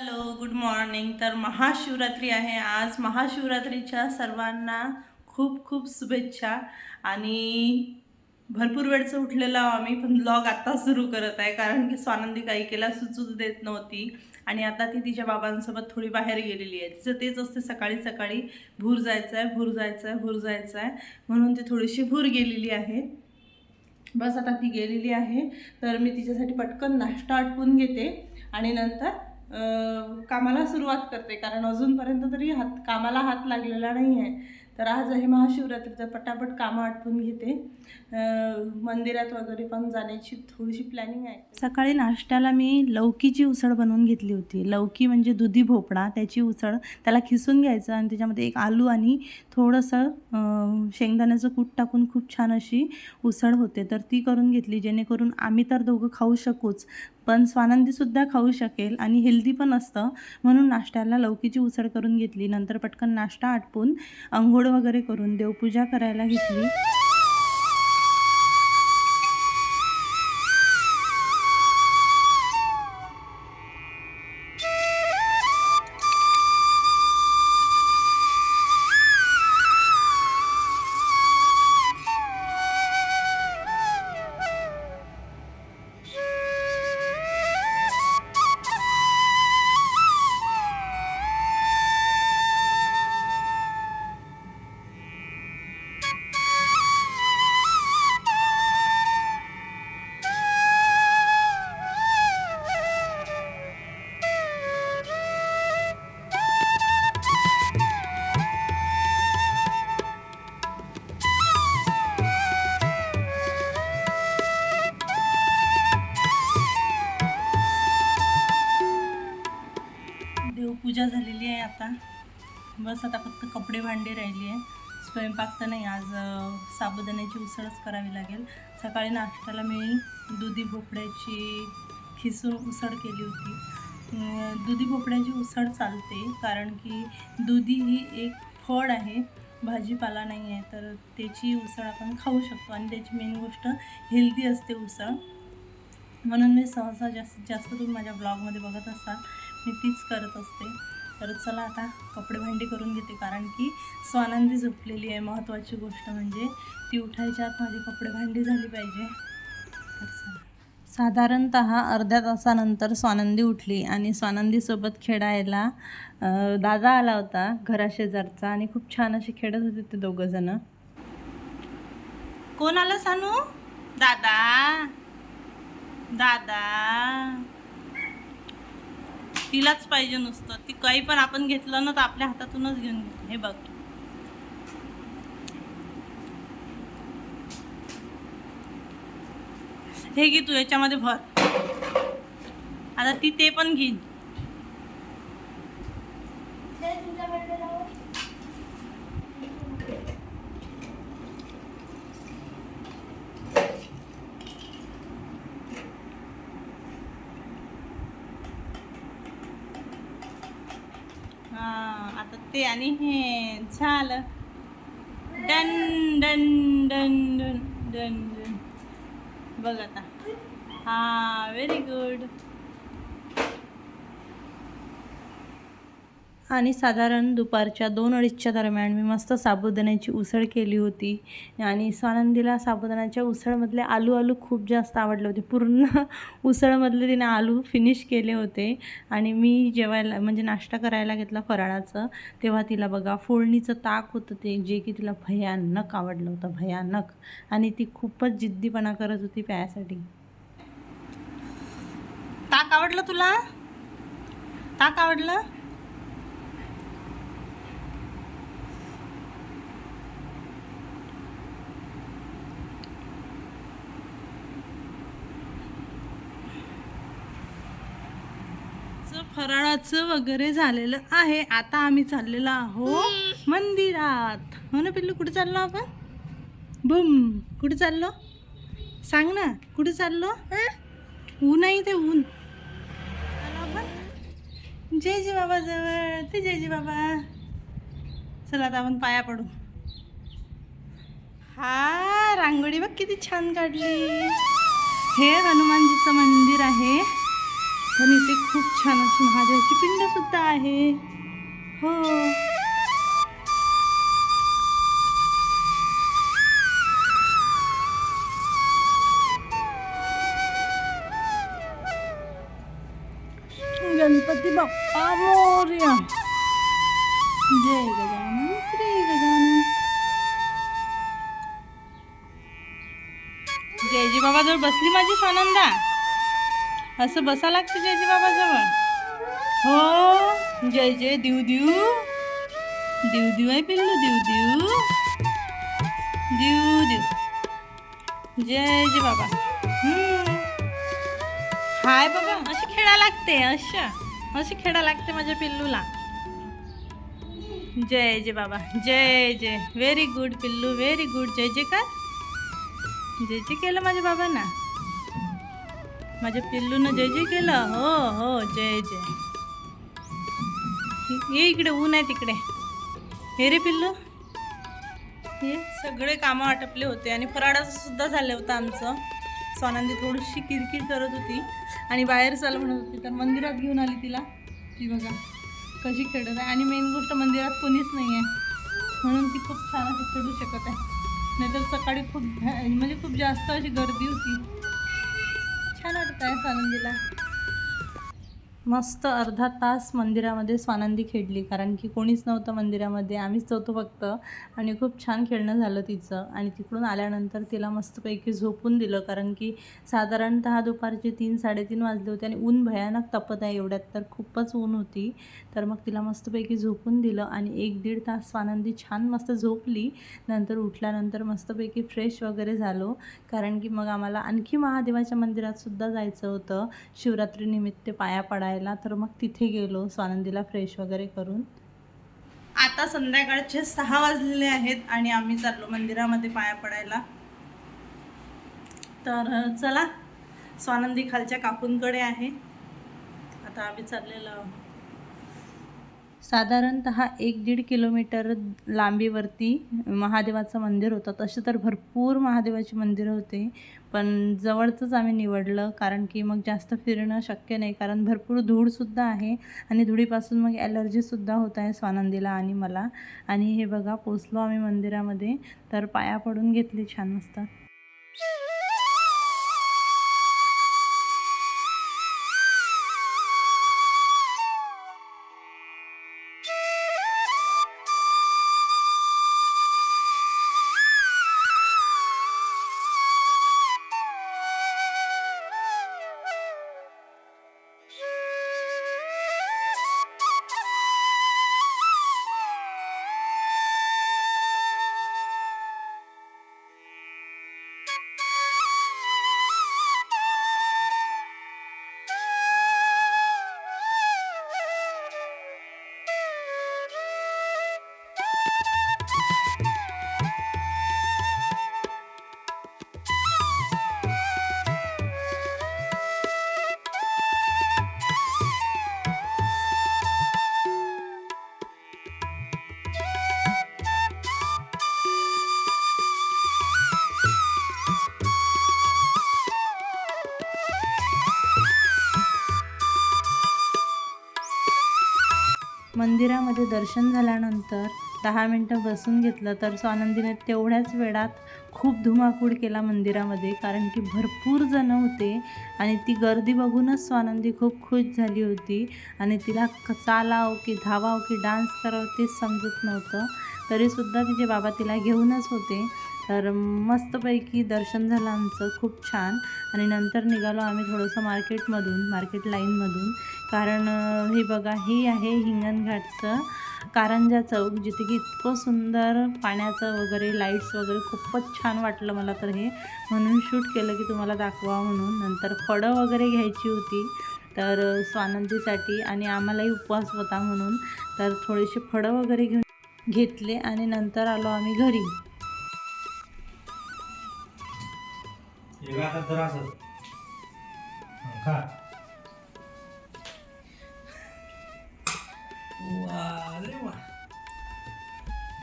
Hello good morning तर महाशिवरात्री आहे. आज महाशिवरात्रीच्या सर्वांना खूप खूप शुभेच्छा. आणि भरपूर वेळचं उठलेलो आहो आम्ही पण ब्लॉग आत्ता सुरू करत आहे कारण की स्वानंदी काही केला सुचूच देत नव्हती. आणि आता ती तिच्या बाबांसोबत थोडी बाहेर गेलेली आहे. तिचं तेच असते सकाळी सकाळी भूर जायचं आहे भूर जायचं आहे भूर जायचं आहे म्हणून ती थोडीशी भूर गेलेली आहे. बस आता ती गेलेली आहे. तर मी तिच्यासाठी पटकन नाश्ता आटपून घेते. आणि नंतर कामाला सुरुवात करते. कारण अजूनपर्यंत तरी हात कामाला हात लागलेला नाही आहे तर आज हे महाशिवरात्रीचं पटापट कामं आटपून घेते. मंदिरात वगैरे पण जाण्याची थोडीशी प्लॅनिंग आहे. सकाळी नाश्त्याला मी लौकीची उसळ बनवून घेतली होती. लौकी म्हणजे दुधी भोपळा त्याची उसळ त्याला खिसून घ्यायचं आणि त्याच्यामध्ये एक आलू आणि थोडंसं शेंगदाण्याचं कूट टाकून खूप छान अशी उसळ होते. तर ती करून घेतली. जेणेकरून आम्ही तर दोघं खाऊ शकूच पण स्वानंदीसुद्धा खाऊ शकेल आणि हेल्दी पण असतं. म्हणून नाश्त्याला लौकीची उसळ करून घेतली. नंतर पटकन नाश्ता आटपून आंघोळ वगैरे करून देवपूजा करायला घेतली. बस आता फक्त कपडे भांडी राहिली आहे. स्वयंपाक तर नाही आज साबुदाण्याची उसळच करावी लागेल. सकाळी नाश्त्याला मी दुधी भोपळ्याची खिसून उसळ केली होती. दुधी भोपळ्याची उसळ चालते कारण की दुधी ही एक फळ आहे. भाजीपाला नाही आहे तर त्याची उसळ आपण खाऊ शकतो आणि त्याची मेन गोष्ट हेल्दी असते उसळ. म्हणून मी सहसा जास्तीत जास्त तुम्ही माझ्या ब्लॉगमध्ये बघत असाल. मी तीच करत असते. तर चला आता कपडे भांडी करून घेते कारण की स्वानंदी झोपलेली आहे. महत्त्वाची गोष्ट म्हणजे ती उठायच्या आत माझी कपडे भांडी झाली पाहिजे. तर चला. साधारणत अर्ध्या तासानंतर स्वानंदी उठली आणि स्वानंदीसोबत खेळायला दादा आला होता घराशेजारचा आणि खूप छान असे खेळत होते ते दोघंजणं कोण आलं सानू? दादा. दादा. तिलाच पाहिजे नुसतं. ती काही पण आपण घेतलं ना तर आपल्या हातातूनच घेऊन घेतो. हे बघ. हे घे तू याच्यामध्ये भर. आता ती ते पण घेईन हा आता ते आणि हे झालं. Done done done done done done. बघ आता. हा व्हेरी गुड आणि साधारण दुपारच्या दोन अडीचच्या दरम्यान मी मस्त साबुदाण्याची उसळ केली होती. आणि स्वानंदीला साबुदाण्याच्या उसळमधले आलू आलू खूप जास्त आवडले होते. पूर्ण उसळमधले तिने आलू फिनिश केले होते. आणि मी जेवायला म्हणजे नाश्ता करायला घेतला फराळाचं. तेव्हा तिला बघा फोडणीचं ताक होतं ते जे की तिला भयानक आवडलं होतं भयानक. आणि ती खूपच जिद्दीपणा करत होती प्यायसाठी. ताक आवडलं तुला? ताक आवडलं? फराळाचं वगैरे झालेलं आहे. आता आम्ही चाललेलो आहो मंदिरात. हो ना पिल्लू कुठे चाललो आपण? बुम कुठे चाललो? सांग ना कुठे चाललो? ऊन आहे ते ऊन. आपण? जय जी बाबा जवळ ते जय जी बाबा. चला आता आपण पाया पडू. हा रांगोळी बघ किती छान काढली. हे हनुमानजीचं मंदिर आहे. छान अशी महादेवाची पिंड सुद्धा आहे. हो. गणपती बाप्पा मोर्या. जय गजानन श्री गजानन. जयजी बाबा जवळ बसली माझी सानंदा? असं बसा लागते जयजी बाबा जवळ हो जय जय देऊ देऊ. देऊ देऊ आहे पिल्लू देऊ देऊ. देऊ देऊ. जय जय बाबा हाय बाबा अशी खेळा लागते अशा. अशी खेळा लागते माझ्या पिल्लूला. जय जय बाबा जय जय व्हेरी गुड पिल्लू व्हेरी गुड जय जय का? जय जय केलं माझ्या बाबांना. माझ्या पिल्लूनं जय जय केलं. हो हो जय जय. ये इकडे ऊन आहे तिकडे. हे रे पिल्लू. हे सगळे कामं आटपले होते आणि फराळाचं सुद्धा झालं होतं आमचं. स्वानंदी थोडीशी किरकिर करत होती आणि बाहेर चाल म्हणत होती. तर मंदिरात घेऊन आली तिला. ती बघा कशी खेळत आहे. आणि मेन गोष्ट मंदिरात कोणीच नाही आहे म्हणून ती खूप छान अशी खेळू शकत आहे. नाहीतर सकाळी खूप म्हणजे खूप जास्त अशी गर्दी होती. छान सांगून दिला? मस्त अर्धा तास मंदिरामध्ये स्वानंदी खेळली कारण की कोणीच नव्हतं मंदिरामध्ये आम्हीच होतो फक्त. आणि खूप छान खेळणं झालं तिचं. आणि तिकडून आल्यानंतर तिला मस्तपैकी झोपून दिलं कारण की साधारणतः दुपारचे तीन साडेतीन वाजले होते आणि ऊन भयानक तपत आहे एवढ्यात तर खूपच ऊन होती. तर मग तिला मस्तपैकी झोपून दिलं आणि एक दीड तास स्वानंदी छान मस्त झोपली. नंतर उठल्यानंतर मस्तपैकी फ्रेश वगैरे झालो कारण की मग आम्हाला आणखी महादेवाच्या मंदिरातसुद्धा जायचं होतं. शिवरात्रीनिमित्त पाया पडायला तर मग तिथे गेलो स्वानंदीला फ्रेश वगैरे करून. आता संध्याकाळचे सहा वाजलेले आहेत आणि आम्ही चाललो मंदिरामध्ये पाया पडायला. तर चला स्वानंदी खालच्या काकूंकडे आहे. आता आम्ही चाललेलो आहोत. साधारणत एक दीड किलोमीटर लांबीवरती महादेवाचं मंदिर होतं. तसे तर भरपूर महादेवाची मंदिरं होते पण जवळचंच आम्ही निवडलं कारण की मग जास्त फिरणं शक्य नाही कारण भरपूर धूळसुद्धा आहे आणि धुळीपासून मग ॲलर्जीसुद्धा होत आहे स्वानंदीला आणि मला. आणि हे बघा पोचलो आम्ही मंदिरामध्ये तर पाया पडून घेतली छान मस्त. मंदिरामध्ये दर्शन झाल्यानंतर दहा मिनटं बसून घेतलं तर स्वानंदीने तेवढ्याच वेळात खूप धुमाकूळ केला मंदिरामध्ये कारण की भरपूर जणं होते आणि ती गर्दी बघूनच स्वानंदी खूप खुश झाली होती आणि तिला क- चालाव की धावाव की डान्स करावं तेच समजत नव्हतं. तरीसुद्धा तिचे बाबा तिला घेऊनच होते. तर मस्तपैकी दर्शन झालं आमचं खूप छान. आणि नंतर निघालो आम्ही थोडंसं मार्केटमधून मार्केट लाईनमधून. कारण हे बघा हे आहे हिंगणघाटचं कारंजा चौक जिथे की इतकं सुंदर पाण्याचं वगैरे लाईट्स वगैरे खूपच छान वाटलं मला तर हे. म्हणून शूट केलं की तुम्हाला दाखवा म्हणून. नंतर फळं वगैरे घ्यायची होती तर स्वानंदीसाठी आणि आम्हालाही उपवास होता म्हणून. तर थोडेसे फळं वगैरे घेऊन घेतले आणि नंतर आलो आम्ही घरी. खा.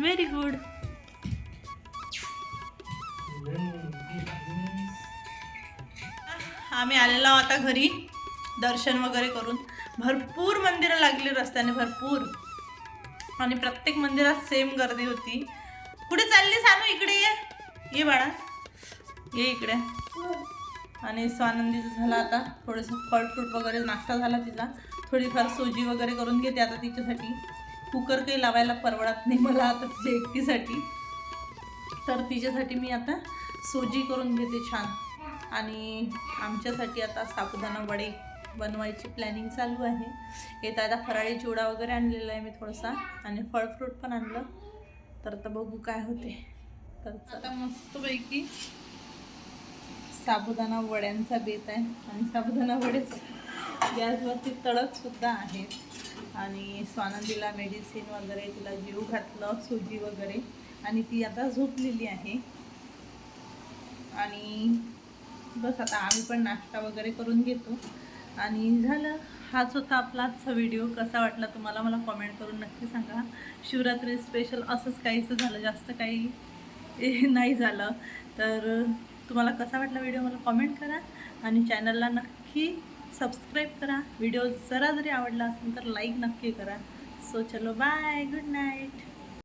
व्हेरी गुड आम्ही आलेलो आता घरी. दर्शन वगैरे करून. भरपूर मंदिरं लागली रस्त्याने भरपूर. आणि प्रत्येक मंदिरात सेम गर्दी होती. कुठे चालली सानू? इकडे ये. ये बाळा. ये इकडे. आणि स्वानंदीचं झालं आता. थोडंसं फळ फ्रूट वगैरे नाश्ता झाला तिचा. थोडीफार सोजी वगैरे करून घेते आता तिच्यासाठी. कुकर काही लावायला परवडत नाही मला आता तिच्या एकटीसाठी. तर तिच्यासाठी मी आता सोजी करून घेते छान. आणि आमच्यासाठी आता साबुदाणा वडे बनवायची प्लॅनिंग चालू आहे. येत आता फराळी चिवडा वगैरे आणलेला आहे मी थोडासा. आणि फळ फ्रूट पण आणलं. तर आता बघू काय होते. तर आता मस्तपैकी साबुदाणा वड्यांचा बेत आहे. आणि साबुदाणा वडेच गॅसवरती तळत सुद्धा आहेत. आणि स्वानंदीला मेडिसिन वगैरे तिला जीव घातलं सुजी वगैरे. आणि ती आता झोपलेली आहे. आणि बस आता आम्ही पण नाश्ता वगैरे करून घेतो. आणि झालं. हाच होता आपला आजचा व्हिडिओ कसा वाटला तुम्हाला मला कॉमेंट करून नक्की सांगा. शिवरात्री स्पेशल असंच काहीचं झालं. जास्त काही नाही झालं. तर तुम्हाला कसा वाटला व्हिडिओ मला कॉमेंट करा. आणि चॅनलला नक्की सबस्क्राईब करा. व्हिडिओ जरा जरी आवडला असेल तर लाईक नक्की करा. सो चलो बाय गुड नाईट